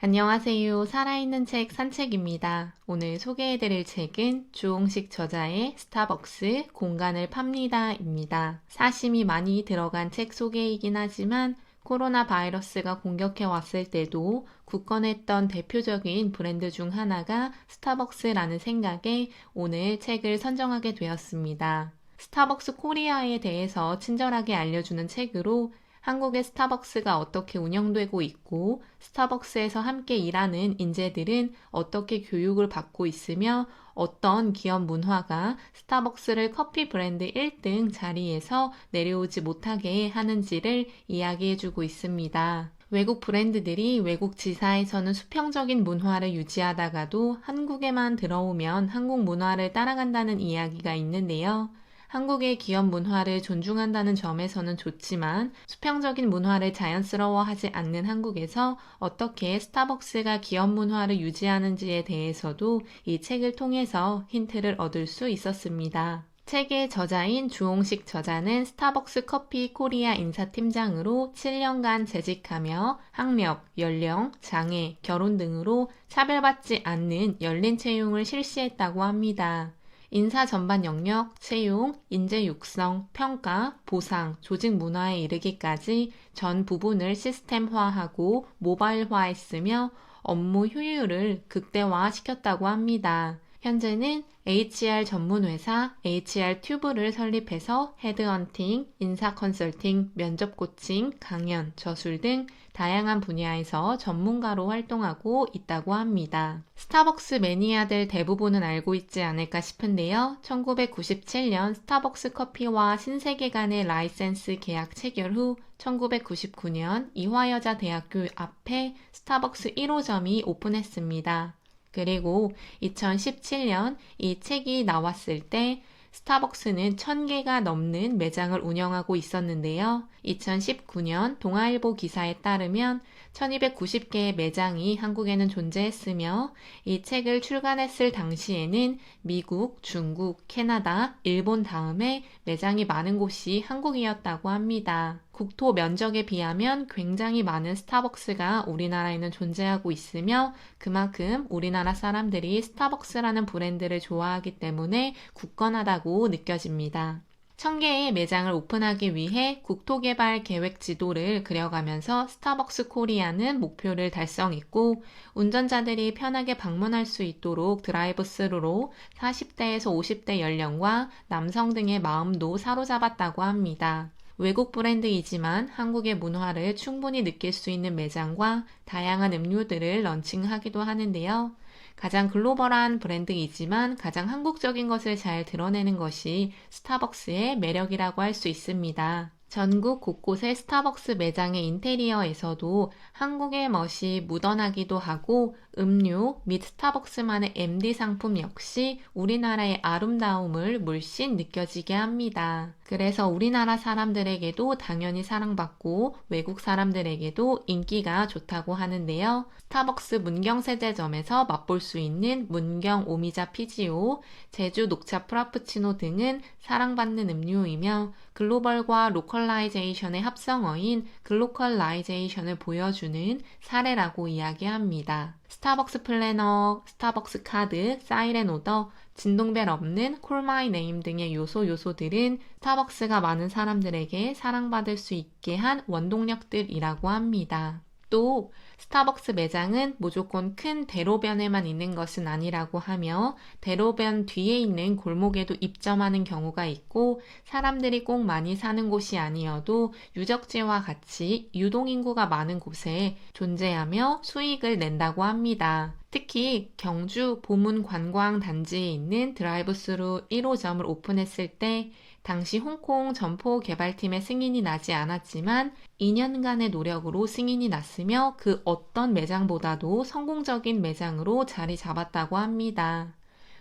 안녕하세요. 살아있는 책 산책입니다. 오늘 소개해드릴 책은 주홍식 저자의 스타벅스 공간을 팝니다입니다. 사심이 많이 들어간 책 소개이긴 하지만 코로나 바이러스가 공격해 왔을 때도 굳건했던 대표적인 브랜드 중 하나가 스타벅스라는 생각에 오늘 책을 선정하게 되었습니다. 스타벅스 코리아에 대해서 친절하게 알려주는 책으로 한국의 스타벅스가 어떻게 운영되고 있고 스타벅스에서 함께 일하는 인재들은 어떻게 교육을 받고 있으며 어떤 기업 문화가 스타벅스를 커피 브랜드 1등 자리에서 내려오지 못하게 하는지를 이야기해주고 있습니다. 외국 브랜드들이 외국 지사에서는 수평적인 문화를 유지하다가도 한국에만 들어오면 한국 문화를 따라간다는 이야기가 있는데요. 한국의 기업 문화를 존중한다는 점에서는 좋지만 수평적인 문화를 자연스러워하지 않는 한국에서 어떻게 스타벅스가 기업 문화를 유지하는지에 대해서도 이 책을 통해서 힌트를 얻을 수 있었습니다. 책의 저자인 주홍식 저자는 스타벅스 커피 코리아 인사팀장으로 7년간 재직하며 학력, 연령, 장애, 결혼 등으로 차별받지 않는 열린 채용을 실시했다고 합니다. 인사 전반 영역, 채용, 인재 육성, 평가, 보상, 조직 문화에 이르기까지 전 부분을 시스템화하고 모바일화했으며 업무 효율을 극대화시켰다고 합니다. 현재는 HR 전문 회사 HR 튜브를 설립해서 헤드헌팅, 인사 컨설팅, 면접 코칭, 강연, 저술 등 다양한 분야에서 전문가로 활동하고 있다고 합니다. 스타벅스 매니아들 대부분은 알고 있지 않을까 싶은데요. 1997년 스타벅스 커피와 신세계 간의 라이센스 계약 체결 후 1999년 이화여자대학교 앞에 스타벅스 1호점이 오픈했습니다. 그리고 2017년 이 책이 나왔을 때 스타벅스는 1000개가 넘는 매장을 운영하고 있었는데요. 2019년 동아일보 기사에 따르면 1290개의 매장이 한국에는 존재했으며 이 책을 출간했을 당시에는 미국, 중국, 캐나다, 일본 다음에 매장이 많은 곳이 한국이었다고 합니다. 국토 면적에 비하면 굉장히 많은 스타벅스가 우리나라에는 존재하고 있으며 그만큼 우리나라 사람들이 스타벅스라는 브랜드를 좋아하기 때문에 굳건하다고 느껴집니다. 1000개의 매장을 오픈하기 위해 국토개발 계획 지도를 그려가면서 스타벅스 코리아는 목표를 달성했고 운전자들이 편하게 방문할 수 있도록 드라이브 스루로 40대에서 50대 연령과 남성 등의 마음도 사로잡았다고 합니다. 외국 브랜드이지만 한국의 문화를 충분히 느낄 수 있는 매장과 다양한 음료들을 런칭하기도 하는데요. 가장 글로벌한 브랜드이지만 가장 한국적인 것을 잘 드러내는 것이 스타벅스의 매력이라고 할 수 있습니다. 전국 곳곳의 스타벅스 매장의 인테리어에서도 한국의 멋이 묻어나기도 하고 음료 및 스타벅스만의 MD 상품 역시 우리나라의 아름다움을 물씬 느껴지게 합니다. 그래서 우리나라 사람들에게도 당연히 사랑받고 외국 사람들에게도 인기가 좋다고 하는데요. 스타벅스 문경세제점에서 맛볼 수 있는 문경 오미자 피지오, 제주 녹차 프라푸치노 등은 사랑받는 음료이며 글로벌과 로컬 라이제이션의 합성어인 글로컬라이제이션을 보여주는 사례라고 이야기합니다. 스타벅스 플래너, 스타벅스 카드, 사이렌 오더, 진동벨 없는 콜마이 네임 등의 요소 요소들은 스타벅스가 많은 사람들에게 사랑받을 수 있게 한 원동력들이라고 합니다. 또 스타벅스 매장은 무조건 큰 대로변에만 있는 것은 아니라고 하며 대로변 뒤에 있는 골목에도 입점하는 경우가 있고 사람들이 꼭 많이 사는 곳이 아니어도 유적지와 같이 유동인구가 많은 곳에 존재하며 수익을 낸다고 합니다. 특히 경주 보문 관광 단지에 있는 드라이브스루 1호점을 오픈했을 때 당시 홍콩 점포 개발팀의 승인이 나지 않았지만 2년간의 노력으로 승인이 났으며 그 어떤 매장보다도 성공적인 매장으로 자리 잡았다고 합니다.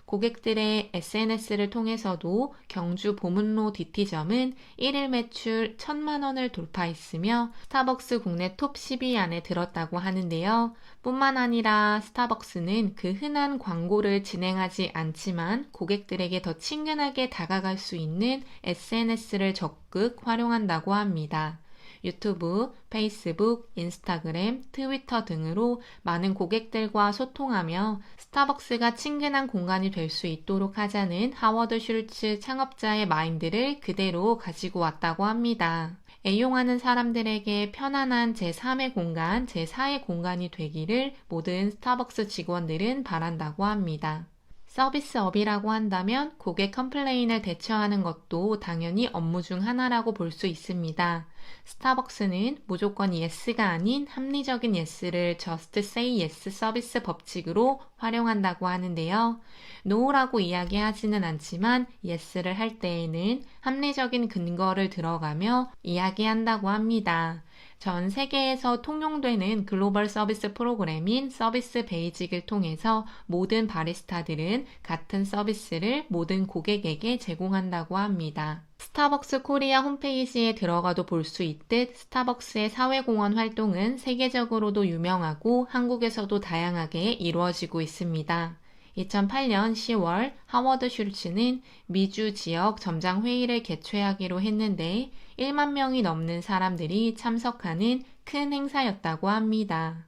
고객들의 SNS를 통해서도 경주 보문로 DT점은 1일 매출 1000만 원을 돌파했으며 스타벅스 국내 톱 10위 안에 들었다고 하는데요. 뿐만 아니라 스타벅스는 그 흔한 광고를 진행하지 않지만 고객들에게 더 친근하게 다가갈 수 있는 SNS를 적극 활용한다고 합니다. 유튜브, 페이스북, 인스타그램, 트위터 등으로 많은 고객들과 소통하며 스타벅스가 친근한 공간이 될 수 있도록 하자는 하워드 슐츠 창업자의 마인드를 그대로 가지고 왔다고 합니다. 애용하는 사람들에게 편안한 제3의 공간, 제4의 공간이 되기를 모든 스타벅스 직원들은 바란다고 합니다. 서비스업이라고 한다면 고객 컴플레인을 대처하는 것도 당연히 업무 중 하나라고 볼 수 있습니다. 스타벅스는 무조건 yes가 아닌 합리적인 yes를 just say yes 서비스 법칙으로 활용한다고 하는데요. no라고 이야기하지는 않지만 yes를 할 때에는 합리적인 근거를 들어가며 이야기한다고 합니다. 전 세계에서 통용되는 글로벌 서비스 프로그램인 서비스 베이직을 통해서 모든 바리스타들은 같은 서비스를 모든 고객에게 제공한다고 합니다. 스타벅스 코리아 홈페이지에 들어가도 볼 수 있듯 스타벅스의 사회공헌 활동은 세계적으로도 유명하고 한국에서도 다양하게 이루어지고 있습니다. 2008년 10월 하워드 슐츠는 미주 지역 점장 회의를 개최하기로 했는데 1만 명이 넘는 사람들이 참석하는 큰 행사였다고 합니다.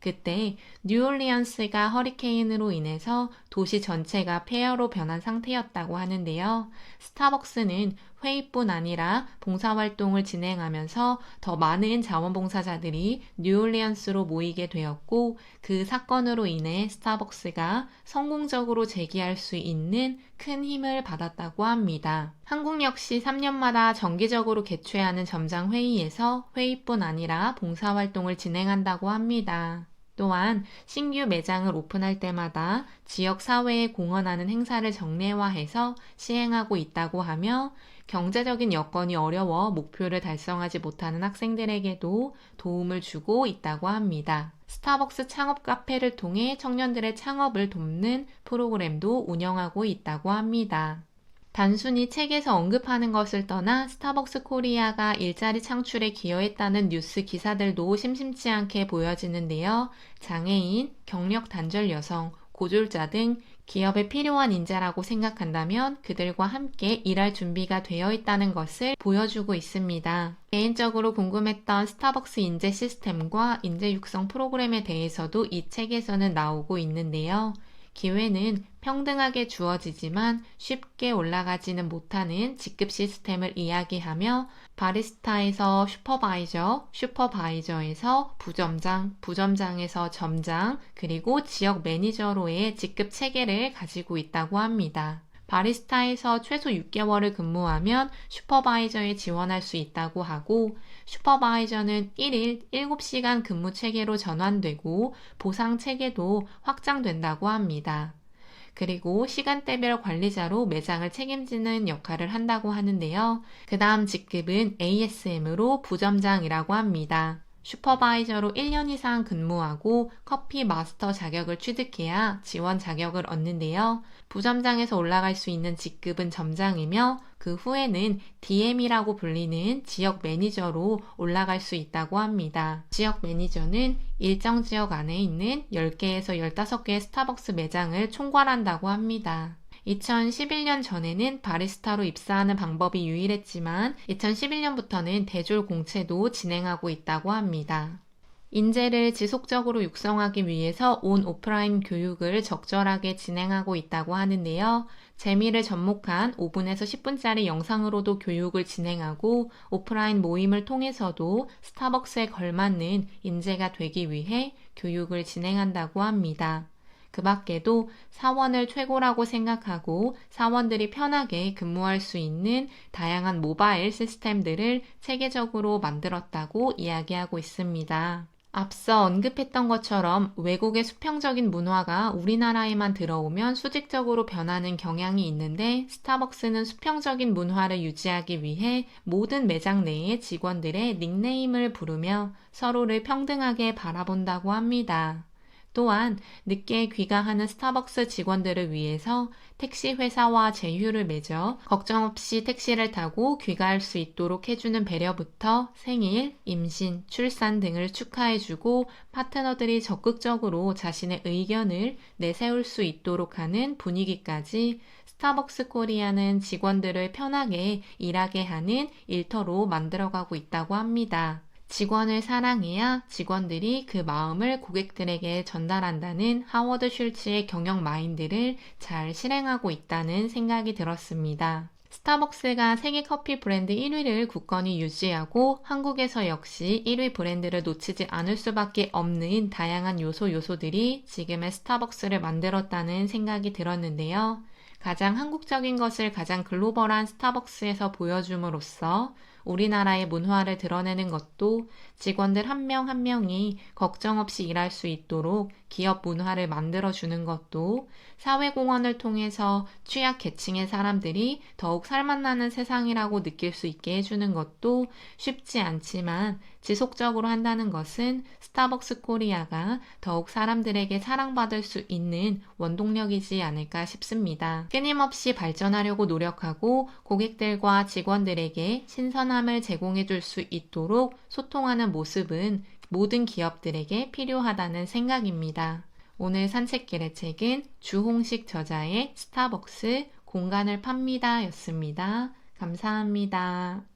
그때 뉴올리언스가 허리케인으로 인해서 도시 전체가 폐허로 변한 상태였다고 하는데요. 스타벅스는 회의뿐 아니라 봉사활동을 진행하면서 더 많은 자원봉사자들이 뉴올리언스로 모이게 되었고 그 사건으로 인해 스타벅스가 성공적으로 재기할 수 있는 큰 힘을 받았다고 합니다. 한국 역시 3년마다 정기적으로 개최하는 점장 회의에서 회의뿐 아니라 봉사활동을 진행한다고 합니다. 또한 신규 매장을 오픈할 때마다 지역 사회에 공헌하는 행사를 정례화해서 시행하고 있다고 하며 경제적인 여건이 어려워 목표를 달성하지 못하는 학생들에게도 도움을 주고 있다고 합니다. 스타벅스 창업 카페를 통해 청년들의 창업을 돕는 프로그램도 운영하고 있다고 합니다. 단순히 책에서 언급하는 것을 떠나 스타벅스 코리아가 일자리 창출에 기여했다는 뉴스 기사들도 심심치 않게 보여지는데요. 장애인, 경력 단절 여성, 고졸자 등 기업에 필요한 인재라고 생각한다면 그들과 함께 일할 준비가 되어 있다는 것을 보여주고 있습니다. 개인적으로 궁금했던 스타벅스 인재 시스템과 인재 육성 프로그램에 대해서도 이 책에서는 나오고 있는데요. 기회는 평등하게 주어지지만 쉽게 올라가지는 못하는 직급 시스템을 이야기하며 바리스타에서 슈퍼바이저, 슈퍼바이저에서 부점장, 부점장에서 점장, 그리고 지역 매니저로의 직급 체계를 가지고 있다고 합니다. 바리스타에서 최소 6개월을 근무하면 슈퍼바이저에 지원할 수 있다고 하고 슈퍼바이저는 1일 7시간 근무 체계로 전환되고 보상 체계도 확장된다고 합니다. 그리고 시간대별 관리자로 매장을 책임지는 역할을 한다고 하는데요. 그 다음 직급은 ASM으로 부점장이라고 합니다. 슈퍼바이저로 1년 이상 근무하고 커피 마스터 자격을 취득해야 지원 자격을 얻는데요. 부점장에서 올라갈 수 있는 직급은 점장이며 그 후에는 DM이라고 불리는 지역 매니저로 올라갈 수 있다고 합니다. 지역 매니저는 일정 지역 안에 있는 10개에서 15개의 스타벅스 매장을 총괄한다고 합니다. 2011년 전에는 바리스타로 입사하는 방법이 유일했지만 2011년부터는 대졸 공채도 진행하고 있다고 합니다. 인재를 지속적으로 육성하기 위해서 온 오프라인 교육을 적절하게 진행하고 있다고 하는데요. 재미를 접목한 5분에서 10분짜리 영상으로도 교육을 진행하고 오프라인 모임을 통해서도 스타벅스에 걸맞는 인재가 되기 위해 교육을 진행한다고 합니다. 그 밖에도 사원을 최고라고 생각하고 사원들이 편하게 근무할 수 있는 다양한 모바일 시스템들을 체계적으로 만들었다고 이야기하고 있습니다. 앞서 언급했던 것처럼 외국의 수평적인 문화가 우리나라에만 들어오면 수직적으로 변하는 경향이 있는데 스타벅스는 수평적인 문화를 유지하기 위해 모든 매장 내의 직원들의 닉네임을 부르며 서로를 평등하게 바라본다고 합니다. 또한 늦게 귀가하는 스타벅스 직원들을 위해서 택시 회사와 제휴를 맺어 걱정 없이 택시를 타고 귀가할 수 있도록 해주는 배려부터 생일, 임신, 출산 등을 축하해주고 파트너들이 적극적으로 자신의 의견을 내세울 수 있도록 하는 분위기까지 스타벅스 코리아는 직원들을 편하게 일하게 하는 일터로 만들어가고 있다고 합니다. 직원을 사랑해야 직원들이 그 마음을 고객들에게 전달한다는 하워드 슐츠의 경영 마인드를 잘 실행하고 있다는 생각이 들었습니다. 스타벅스가 세계 커피 브랜드 1위를 굳건히 유지하고 한국에서 역시 1위 브랜드를 놓치지 않을 수밖에 없는 다양한 요소 요소들이 지금의 스타벅스를 만들었다는 생각이 들었는데요. 가장 한국적인 것을 가장 글로벌한 스타벅스에서 보여줌으로써 우리나라의 문화를 드러내는 것도 직원들 한명한 명이 걱정 없이 일할 수 있도록 기업 문화를 만들어주는 것도 사회공헌을 통해서 취약 계층의 사람들이 더욱 살맛나는 세상이라고 느낄 수 있게 해주는 것도 쉽지 않지만 지속적으로 한다는 것은 스타벅스 코리아가 더욱 사람들에게 사랑받을 수 있는 원동력이지 않을까 싶습니다. 끊임없이 발전하려고 노력하고 고객들과 직원들에게 신선함을 제공해 줄 수 있도록 소통하는 모습은 모든 기업들에게 필요하다는 생각입니다. 오늘 산책길의 책은 주홍식 저자의 스타벅스 공간을 팝니다 였습니다. 감사합니다.